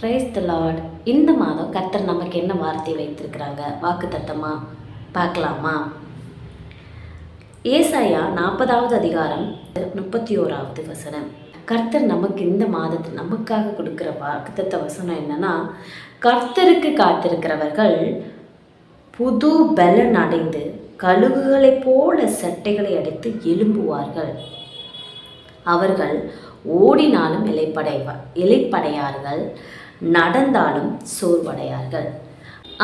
Praise the Lord இந்த மாதம் கர்த்தர் நமக்கு என்ன வார்த்தை வைத்திருக்கிறாங்க? வாக்கு தத்தமா பார்க்கலாமா? ஏசாயா நாற்பதாவது அதிகாரம் முப்பத்தி ஓராவது வசனம். கர்த்தர் நமக்கு இந்த மாதத்தில் நமக்காக கொடுக்குற வாக்குத்தத்த வசனம் என்னன்னா கர்த்தருக்கு காத்திருக்கிறவர்கள் புது பலன் அடைந்து கழுகுகளைப் போல சட்டைகளை அடித்து எழும்புவார்கள். அவர்கள் ஓடினாலும் இலைப்படைவா இலைப்படையார்கள். நடந்தாலும் சோர்வடையார்கள்.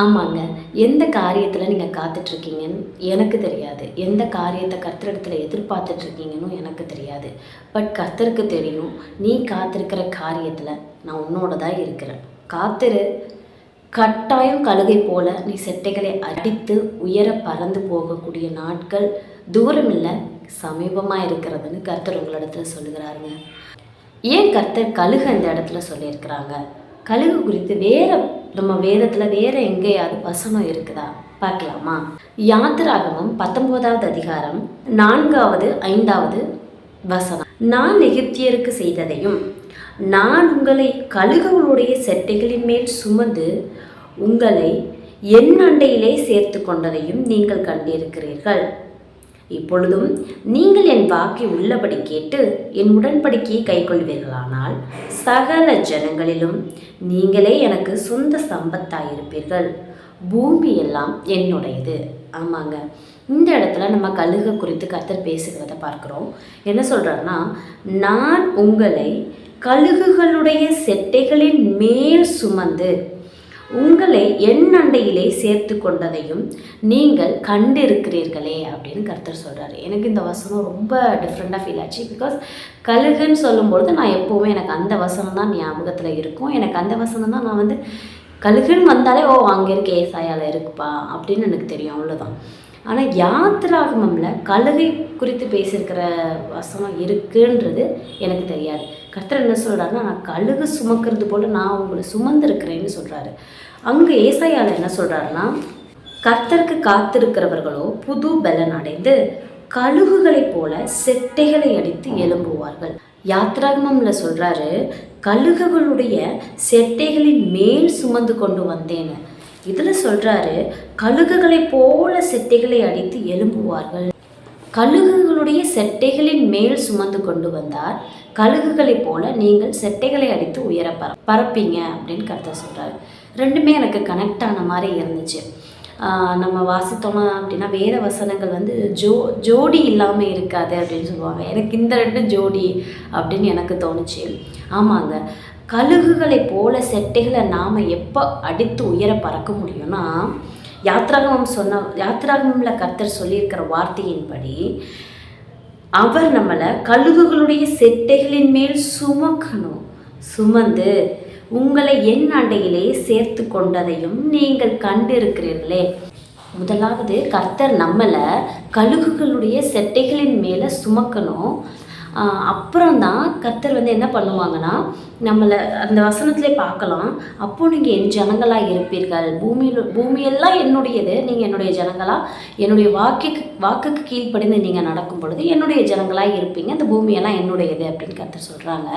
ஆமாங்க எந்த காரியத்தில் நீங்கள் காத்துட்ருக்கீங்கன்னு எனக்கு தெரியாது. எந்த காரியத்தை கர்த்தரிடத்தில் எதிர்பார்த்துட்ருக்கீங்கன்னு எனக்கு தெரியாது. பட் கர்த்தருக்கு தெரியும் நீ காத்திருக்கிற காரியத்தில் நான் உன்னோட தான் இருக்கிறேன். காத்திரு. கட்டாயம் கழுகை போல நீ செட்டைகளை அடித்து உயர பறந்து போகக்கூடிய நாட்கள் தூரமில்லை சமீபமாக இருக்கிறதுன்னு கர்த்தர் உங்களிடத்துல சொல்லுகிறாருங்க. ஏன் கர்த்தர் கழுகு அந்த இடத்துல சொல்லியிருக்கிறாங்க? கழுகு குறித்து வேற நம்ம வேதத்தில் வேற எங்கேயாவது வசனம் இருக்குதா? பார்க்கலாமா? யாத்திராகமம் பத்தொன்பதாவது அதிகாரம் நான்காவது ஐந்தாவது வசனம். நான் எகிப்தியருக்கு செய்ததையும் நான் உங்களை கழுகுகளுடைய செட்டைகளின் மேல் சுமந்து உங்களை என் அண்டையிலே சேர்த்து கொண்டதையும் நீங்கள் கண்டிருக்கிறீர்கள். இப்பொழுதும் நீங்கள் என் வாக்கை உள்ளபடி கேட்டு என் உடன்படிக்கையை கைக்கொள்வீர்களானால் சகல ஜனங்களிலும் நீங்களே எனக்கு சொந்த சம்பத்தாயிருப்பீர்கள். பூமி எல்லாம் என்னுடையது. ஆமாங்க. இந்த இடத்துல நம்ம கழுகை குறித்து கத்தர் பேசுகிறத பார்க்குறோம். என்ன சொல்கிறாருன்னா நான் உங்களை கழுகுகளுடைய செட்டைகளின் மேல் சுமந்து உங்களை என் அண்டையிலே சேர்த்து கொண்டதையும் நீங்கள் கண்டிருக்கிறீர்களே அப்படின்னு கர்த்தர் சொல்கிறாரு எனக்கு இந்த வசனம் ரொம்ப டிஃப்ரெண்ட்டாக ஃபீல் ஆச்சு. பிகாஸ் கழுகுன்னு சொல்லும்பொழுது நான் எப்போவுமே எனக்கு அந்த வசனம் தான் ஞாபகத்தில் இருக்கும். எனக்கு அந்த வசனம் தான் நான் வந்து கழுகுன்னு வந்தாலே ஓ அங்கே இருக்க ஏசாயால் இருக்குப்பா அப்படின்னு எனக்கு தெரியும். அவ்வளோதான் ஆனால் யாத்திராகமமில் கழுகை குறித்து பேசியிருக்கிற வசனம் இருக்குன்றது எனக்கு தெரியாது. கர்த்தர் என்ன சொல்கிறாருன்னா நான் கழுகு சுமக்கிறது போல் நான் உங்களை சுமந்திருக்கிறேன்னு சொல்கிறாரு அங்கு ஏசாயால் என்ன சொல்கிறாருன்னா கர்த்தருக்கு காத்திருக்கிறவர்களோ புது பலன் அடைந்து கழுகுகளைப் போல செட்டைகளை அடித்து எழும்புவார்கள். யாத்ராகமம்ல சொல்கிறாரு கழுகுகளுடைய செட்டைகளின் மேல் சுமந்து கொண்டு வந்தேன்னு. இதில் சொல்கிறாரு கழுகுகளைப் போல செட்டைகளை அடித்து எழும்புவார்கள். கழுகுகளுடைய செட்டைகளின் மேல் சுமந்து கொண்டு வந்தார். கழுகுகளைப் போல நீங்கள் செட்டைகளை அடித்து உயர பர பறப்பீங்க அப்படின்னு கருத்தை சொல்கிறார் ரெண்டுமே எனக்கு கனெக்ட் ஆன மாதிரி இருந்துச்சு. நம்ம வாசித்தோம் அப்படின்னா வேத வசனங்கள் வந்து ஜோ ஜோடி இல்லாமல் இருக்காது அப்படின்னு சொல்லுவாங்க. எனக்கு இந்த ரெண்டு ஜோடி அப்படின்னு எனக்கு தோணுச்சு. ஆமாங்க. கழுகுகளை போல செட்டைகளை நாம் எப்போ அடித்து உயர பறக்க முடியும்னா யாத்ராகமம் சொன்ன யாத்ராகமில் கர்த்தர் சொல்லியிருக்கிற வார்த்தையின்படி அவர் நம்மளை கழுகுகளுடைய செட்டைகளின் மேல் சுமக்கணும். சுமந்து உங்களை என் அண்டையிலே சேர்த்து கொண்டதையும் நீங்கள் கண்டிருக்கிறீர்களே. முதலாவது கர்த்தர் நம்மளை கழுகுகளுடைய செட்டைகளின் மேலே சுமக்கணும். அப்புறம் தான் கர்த்தர் வந்து என்ன பண்ணுவாங்கன்னா நம்மளை அந்த வசனத்திலே பார்க்கலாம். அப்போ நீங்கள் என் ஜனங்களாக இருப்பீர்கள். பூமியில் பூமியெல்லாம் என்னுடையது. நீங்கள் என்னுடைய ஜனங்களாக என்னுடைய வாக்குக்கு வாக்குக்கு கீழ்ப்படிந்து நீங்கள் நடக்கும் பொழுது என்னுடைய ஜனங்களாக இருப்பீங்க. அந்த பூமியெல்லாம் என்னுடையது அப்படின்னு கர்த்தர் சொல்கிறாங்க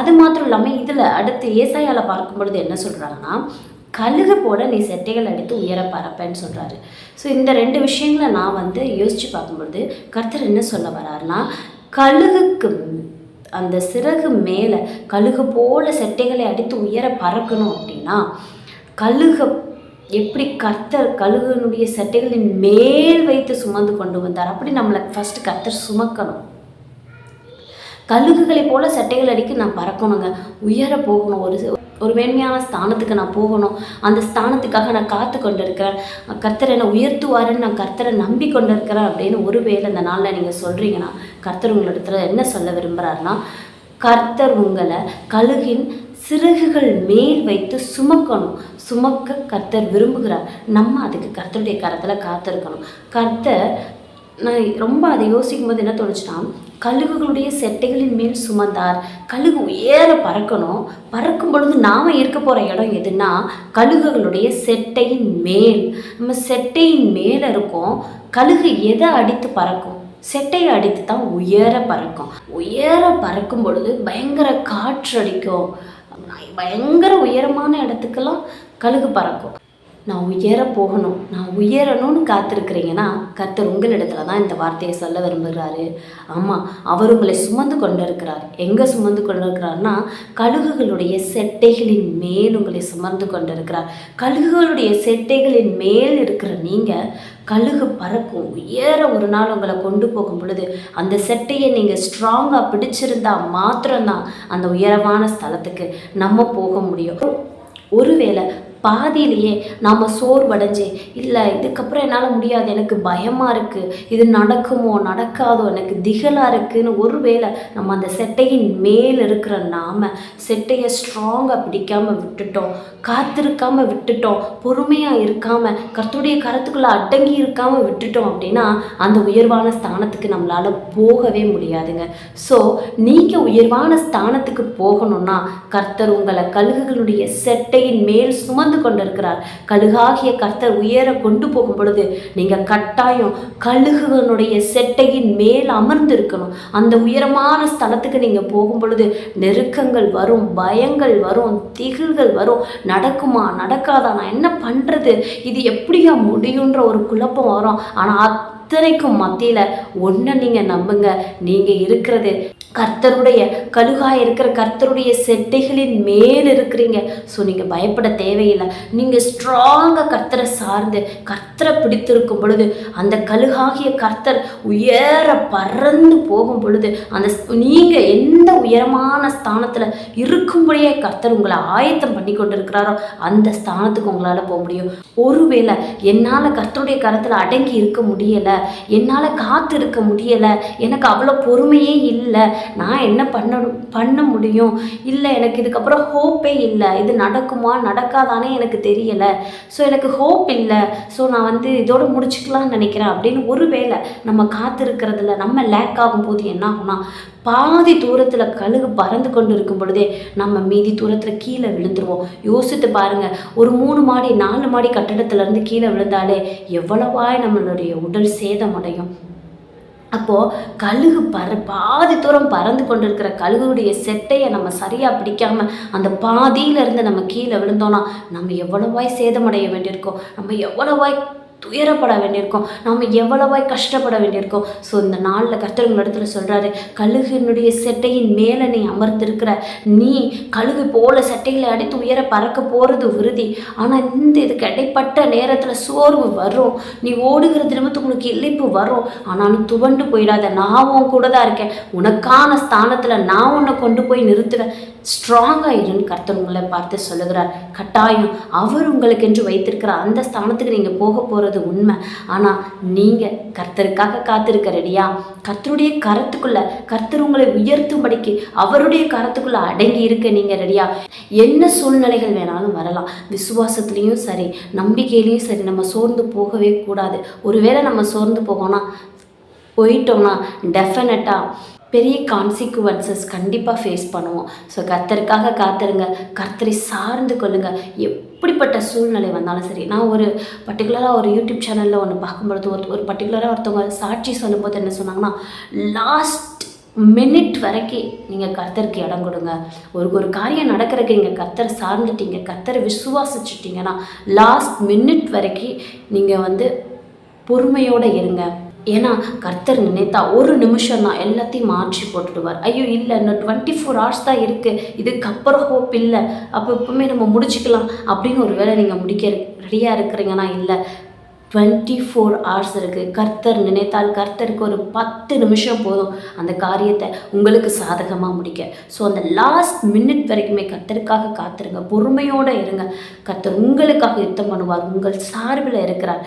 அது மாத்திரம் இல்லாமல் இதில் அடுத்து ஏசாயால் பார்க்கும் பொழுது என்ன சொல்கிறாங்கன்னா கழுகு போல நீ செட்டைகள் அடித்து உயர பறப்பேன்னு சொல்கிறாரு ஸோ இந்த ரெண்டு விஷயங்களை நான் வந்து யோசித்து பார்க்கும்பொழுது கர்த்தர் என்ன சொல்ல வர்றாருன்னா கழுகுக்கு அந்த சிறகு மேலே கழுகு போல செட்டைகளை அடித்து உயர பறக்கணும் அப்படின்னா கழுகை எப்படி கர்த்தர் கழுகனுடைய செட்டைகளின் மேல் வைத்து சுமந்து கொண்டு வந்தார்? அப்படி நம்மளை ஃபஸ்ட்டு கர்த்தர் சுமக்கணும். கழுகுகளை போல செட்டைகள் அடிக்க நான் பறக்கணுங்க. உயர போகணும். ஒரு ஒரு மேன்மையான ஸ்தானத்துக்கு நான் போகணும். அந்த ஸ்தானத்துக்காக நான் காத்து கொண்டு இருக்கிறேன் கர்த்தரை என்னை உயர்த்துவாருன்னு நான் கர்த்தரை நம்பி கொண்டு இருக்கிறேன் அப்படின்னு ஒருவேளை இந்த நாளில் நீங்கள் சொல்கிறீங்கன்னா கர்த்தர் உங்களிடத்துல என்ன சொல்ல விரும்புகிறாருன்னா கர்த்தர் உங்களை கழுகின் சிறகுகள் மேல் வைத்து சுமக்கணும். சுமக்க கர்த்தர் விரும்புகிறார். நம்ம அதுக்கு கர்த்தருடைய கரத்தில் காத்திருக்கணும். கர்த்தர் நான் ரொம்ப அதை யோசிக்கும் போது என்ன தோணுச்சுன்னா கழுகுகளுடைய செட்டைகளின் மேல் சுமந்தார். கழுகு உயர பறக்கணும். பறக்கும் பொழுது நாம் இருக்க போகிற இடம் எதுனா கழுகுகளுடைய செட்டையின் மேல். நம்ம செட்டையின் மேலே இருக்கோம். கழுகு எதை அடித்து பறக்கும்? செட்டையை அடித்து தான் உயர பறக்கும். உயர பறக்கும் பொழுது பயங்கர காற்று அடிக்கும் பயங்கர உயரமான இடத்துக்கெல்லாம் கழுகு பறக்கும். நான் உயர போகணும். நான் உயரணும்னு காத்திருக்கிறீங்கன்னா கர்த்தர் உங்களிடத்துல தான் இந்த வார்த்தையை சொல்ல விரும்புகிறாரு. ஆமாம் அவர் உங்களை சுமந்து கொண்டு இருக்கிறார் எங்கே சுமந்து கொண்டு இருக்கிறார்னா கழுகுகளுடைய செட்டைகளின் மேல் உங்களை சுமந்து கொண்டு இருக்கிறார் கழுகுகளுடைய செட்டைகளின் மேல் இருக்கிற நீங்கள் கழுகு பறக்கும் உயர ஒரு நாள் உங்களை கொண்டு போகும் பொழுது அந்த செட்டையை நீங்கள் ஸ்ட்ராங்காக பிடிச்சிருந்தா மாத்திரம்தான் அந்த உயரமான ஸ்தலத்துக்கு நம்ம போக முடியும். ஒருவேளை பாதியிலேயே நாம் சோர்வடைஞ்சு இல்லை இதுக்கப்புறம் என்னால் முடியாது எனக்கு பயமாக இருக்குது இது நடக்குமோ நடக்காதோ எனக்கு திகலாக இருக்குன்னு ஒருவேளை நம்ம அந்த செட்டையின் மேல் இருக்கிற நாம செட்டையை ஸ்ட்ராங்காக பிடிக்காமல் விட்டுட்டோம் காத்திருக்காமல் விட்டுட்டோம் பொறுமையாக இருக்காமல் கருத்துடைய கரத்துக்குள்ளே அடங்கி இருக்காமல் விட்டுட்டோம் அப்படின்னா அந்த உயர்வான ஸ்தானத்துக்கு நம்மளால் போகவே முடியாதுங்க. ஸோ நீங்கள் உயர்வான ஸ்தானத்துக்கு போகணும்னா கர்த்தர் உங்களை கழுகுகளுடைய செட்டையின் மேல் சுமந்து கொண்டிருக்கிறார். கழுகாகிய கர்த்தர் உயர கொண்டு போகும் பொழுது நீங்கள் கட்டாயம் கழுகுகளுடைய செட்டையின் மேல் அமர்ந்து இருக்கணும் அந்த உயரமான ஸ்தலத்துக்கு நீங்கள் போகும் பொழுது நெருக்கங்கள் வரும் பயங்கள் வரும் திகில்கள் வரும். நடக்குமா? நடக்காதா? நான் என்ன பண்ணுறது இது எப்படியா முடியுன்ற ஒரு குழப்பம் வரும். ஆனால் அத்தனைக்கும் மத்தியில் ஒன்றை நீங்கள் நம்புங்க. நீங்கள் இருக்கிறது கர்த்தருடைய கழுகாய் இருக்கிற கர்த்தருடைய செட்டைகளின் மேல் இருக்கிறீங்க. ஸோ நீங்கள் பயப்பட தேவையில்லை. நீங்கள் ஸ்ட்ராங்காக கர்த்தரை சார்ந்து கர்த்தரை பிடித்திருக்கும் பொழுது அந்த கழுகாகிய கர்த்தர் உயர பறந்து போகும் பொழுது அந்த நீங்கள் எந்த உயரமான ஸ்தானத்தில் இருக்கும்படியே கர்த்தர் உங்களை ஆயத்தம் பண்ணி கொண்டிருக்கிறாரோ அந்த ஸ்தானத்துக்கு உங்களால் போக முடியும். ஒருவேளை என்னால் கர்த்தருடைய கரத்தில் அடங்கி இருக்க முடியலை என்னால் காத்து இருக்க முடியலை எனக்கு அவ்வளோ பொறுமையே இல்லை நான் என்ன பண்ணணும் பண்ண முடியும்? இல்லை எனக்கு இதுக்கப்புறம் ஹோப்பே இல்லை இது நடக்குமா நடக்காதானே எனக்கு தெரியலை. ஸோ எனக்கு ஹோப் இல்லை. ஸோ நான் வந்து இதோடு முடிச்சுக்கலாம்னு நினைக்கிறேன். அப்படின்னு ஒருவேளை நம்ம காத்திருக்கிறதுல நம்ம லேக் ஆகும்போது என்ன ஆகும்னா பாதி தூரத்தில் கழுகு பறந்து கொண்டு இருக்கும் பொழுதே நம்ம மீதி தூரத்தில் கீழே விழுந்துருவோம். யோசித்து பாருங்கள் ஒரு மூணு மாடி நாலு மாடி கட்டடத்துலேருந்து கீழே விழுந்தாலே எவ்வளவாய் நம்மளுடைய உடல் சேதமடையும் அப்போது கழுகு பற பாதி தூரம் பறந்து கொண்டிருக்கிற கழுகுடைய செட்டையை நம்ம சரியாக பிடிக்காமல் அந்த பாதியிலேருந்து நம்ம கீழே விழுந்தோன்னா நம்ம எவ்வளவாய் சேதமடைய வேண்டியிருக்கோம் நம்ம எவ்வளவாய் துயரப்பட வேண்டியிருக்கோம். நாம் எவ்வளவாய் கஷ்டப்பட வேண்டியிருக்கோம். ஸோ இந்த நாளில் கர்த்தருங்க இடத்துல சொல்கிறாரு கழுகினுடைய செட்டையின் மேலே நீ அமர்ந்திருக்கிற. நீ கழுகு போல செட்டைகளை அடித்து உயர பறக்க போகிறது உறுதி. ஆனால் இந்த இதுக்கு இடைப்பட்ட நேரத்தில் சோர்வு வரும். நீ ஓடுகிற தினமத்துக்கு உனக்கு இழைப்பு வரும். ஆனாலும் துவண்டு போயிடாத. நான் உன் கூட தான் இருக்கேன். உனக்கான ஸ்தானத்தில் நான் உன்னை கொண்டு போய் நிறுத்துவேன். ஸ்ட்ராங்காக இருன்னு கர்த்தர் உங்களை பார்த்து சொல்லுகிறார். கட்டாயம் அவர் உங்களுக்கு என்று வைத்திருக்கிற அந்த ஸ்தானத்துக்கு நீங்கள் போக போகிறது உண்மை. ஆனால் நீங்கள் கர்த்தருக்காக காத்திருக்க ரெடியா கர்த்தருடைய கரத்துக்குள்ள கர்த்தர் உங்களை உயர்த்தும்படிக்கு அவருடைய கரத்துக்குள்ள அடங்கி இருக்க நீங்கள் ரெடியா என்ன சூழ்நிலைகள் வேணாலும் வரலாம். விசுவாசத்துலேயும் சரி நம்பிக்கையிலையும் சரி நம்ம சோர்ந்து போகவே கூடாது. ஒருவேளை நம்ம சோர்ந்து போகோம்னா போயிட்டோம்னா டெஃபினட்டாக பெரிய கான்சிக்குவன்சஸ் கண்டிப்பாக ஃபேஸ் பண்ணுவோம். ஸோ கர்த்தருக்காக காத்திருங்க. கர்த்தரை சார்ந்து கொள்ளுங்கள் எப்படிப்பட்ட சூழ்நிலை வந்தாலும் சரி. நான் ஒரு பர்டிகுலராக ஒரு யூடியூப் சேனலில் ஒன்று பார்க்கும்பொழுது ஒரு ஒரு பர்டிகுலராக ஒருத்தவங்க சாட்சி சொல்லும்போது என்ன சொன்னாங்கன்னா லாஸ்ட் மினிட் வரைக்கும் நீங்கள் கர்த்தருக்கு இடம் கொடுங்க. ஒரு ஒரு காரியம் நடக்கிறதுக்கு நீங்கள் கர்த்தரை சார்ந்துட்டீங்க. கர்த்தரை விசுவாசிச்சிட்டிங்கன்னா லாஸ்ட் மினிட் வரைக்கும் நீங்கள் வந்து பொறுமையோடு இருங்க. ஏன்னா கர்த்தர் நினைத்தா ஒரு நிமிஷம் தான் எல்லாத்தையும் மாற்றி போட்டுடுவார். ஐயோ இல்லை இன்னும் டுவெண்ட்டி ஃபோர் ஹவர்ஸ் தான் இருக்குது இதுக்கப்புறம் ஹோப் இல்லை. அப்போ எப்பவுமே நம்ம முடிச்சுக்கலாம் அப்படின்னு ஒரு வேளை நீங்கள் முடிக்க ரெடியாக இருக்கிறீங்கன்னா இல்லை டுவெண்ட்டி ஃபோர் ஹவர்ஸ் இருக்குது கர்த்தர் நினைத்தால் கர்த்தருக்கு ஒரு பத்து நிமிஷம் போதும் அந்த காரியத்தை உங்களுக்கு சாதகமாக முடிக்க. ஸோ அந்த லாஸ்ட் மினிட் வரைக்குமே கர்த்தருக்காக காத்திருங்க. பொறுமையோடு இருங்க. கர்த்தர் உங்களுக்காக யுத்தம் பண்ணுவார். உங்கள் சார்பில் இருக்கிறார்.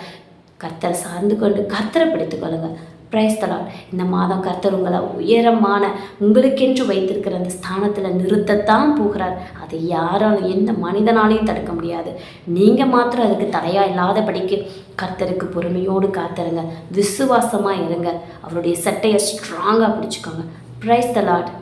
கர்த்தரை சார்ந்து கொண்டு கர்த்தரை பிடித்து கொள்ளுங்கள் பிரைஸ் தலால் இந்த மாதம் கர்த்தர் உங்களை உயரமான உங்களுக்கென்று வைத்திருக்கிற அந்த ஸ்தானத்தில் நிறுத்தத்தான் போகிறார். அதை யாராலும் எந்த மனிதனாலையும் தடுக்க முடியாது. நீங்கள் மாத்திரம் அதுக்கு தடையாக இல்லாதபடிக்கு கர்த்தருக்கு பொறுமையோடு காத்திருங்க. விசுவாசமாக இருங்க. அவருடைய சட்டையை ஸ்ட்ராங்காக பிடிச்சிக்கோங்க. பிரைஸ் தலாட்